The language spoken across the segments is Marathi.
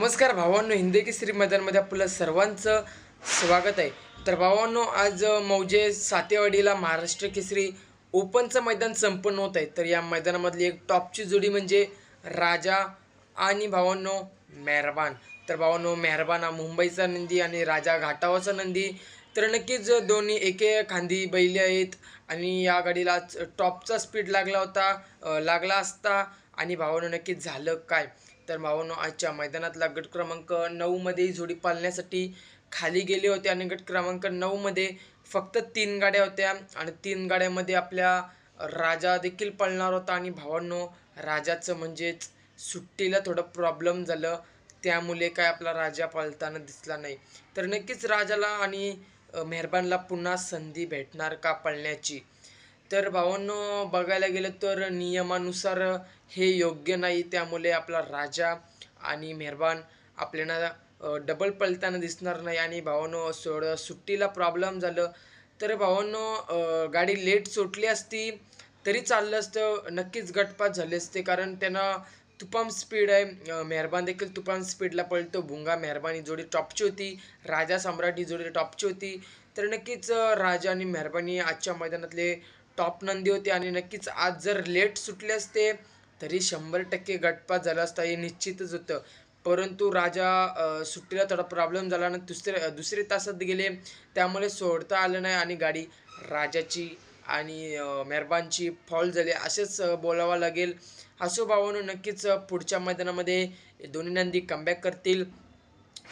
नमस्कार भावांनो हिंदी केसरी मैदानमध्ये आपलं सर्वांचं स्वागत आहे. तर भावांनो आज मौजे सातेवाडीला महाराष्ट्र केसरी ओपनचं मैदान संपन्न होत आहे. तर या मैदानामधली एक टॉपची जोडी म्हणजे राजा आणि भावांनो मेहरबान. तर भावांनो मेहरबान हा मुंबईचा नंदी आणि राजा घाटावाचा नंदी. तर नक्कीच दोन्ही एके खांदी बैले आहेत आणि या गाडीला टॉपचा स्पीड लागला होता लागला असता आणि भावांनो नक्कीच झालं काय? तर भावांनो आजच्या मैदानातला गट क्रमांक नऊमध्ये ही जोडी पालण्यासाठी खाली गेले होते आणि गट क्रमांक नऊमध्ये फक्त तीन गाड्या होत्या. आणि तीन गाड्यामध्ये आपल्या राजा देखील पळणार होता आणि भावांनो राजाचं म्हणजेच सुट्टीला थोडं प्रॉब्लेम झालं. त्यामुळे काय आपला राजा पळताना दिसला नाही. तर नक्कीच राजाला आणि मेहरबानला पुन्हा संधी भेटणार का पळण्याची? तर भावांनो बघायला गेलं तर नियमानुसार हे योग्य नाही. त्यामुळे आपला राजा आणि मेहरबान आपल्याला डबल पळताना दिसणार नाही. आणि भावांनो सोड सुट्टीला प्रॉब्लेम झालं. तर भावांनो गाडी लेट सुटली असती तरी चाललं असतं. नक्कीच गटपात झाले असते. कारण त्यांना तुफान स्पीड आहे. मेहरबान देखील तुफान स्पीडला पळतो. भुंगा मेहरबान ही जोडी टॉपची होती. राजा सम्राट ही जोडी टॉपची होती. तर नक्कीच राजा आणि मेहरबानी आजच्या मैदानातले टॉप नंदी होती आणि नक्कीच आज जर लेट सुटले असते तरी शंभर टक्के गटपात झाला असता हे निश्चितच होतं. परंतु राजा सुट्टीला थोडा प्रॉब्लेम झाला आणि दुसऱ्या दुसरे तासात गेले. त्यामुळे सोडता आलं नाही आणि गाडी राजाची आणि मेहरबानची फॉल झाली. असेच बोलावं लागेल. असो भावानं नक्कीच पुढच्या मैदानामध्ये दोन्ही नंदी कमबॅक करतील.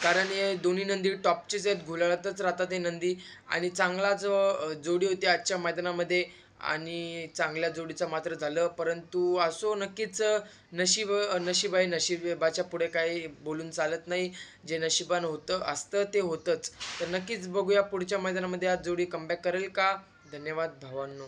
कारण हे दोन्ही नंदी टॉपचेच आहेत. गुलालातच राहतात हे नंदी. आणि चांगला जो जोडी होती आजच्या मैदानामध्ये. आणि चांगल्या जोडीचं मात्र झालं. परंतु असो नक्कीच नशीब नशीब आहे नशिबाच्या पुढे काही बोलून चालत नाही. जे नशिबानं होतं असतं ते होतंच. तर नक्कीच बघूया पुढच्या मैदानामध्ये आज जोडी कमबॅक करेल का? धन्यवाद भावांनो.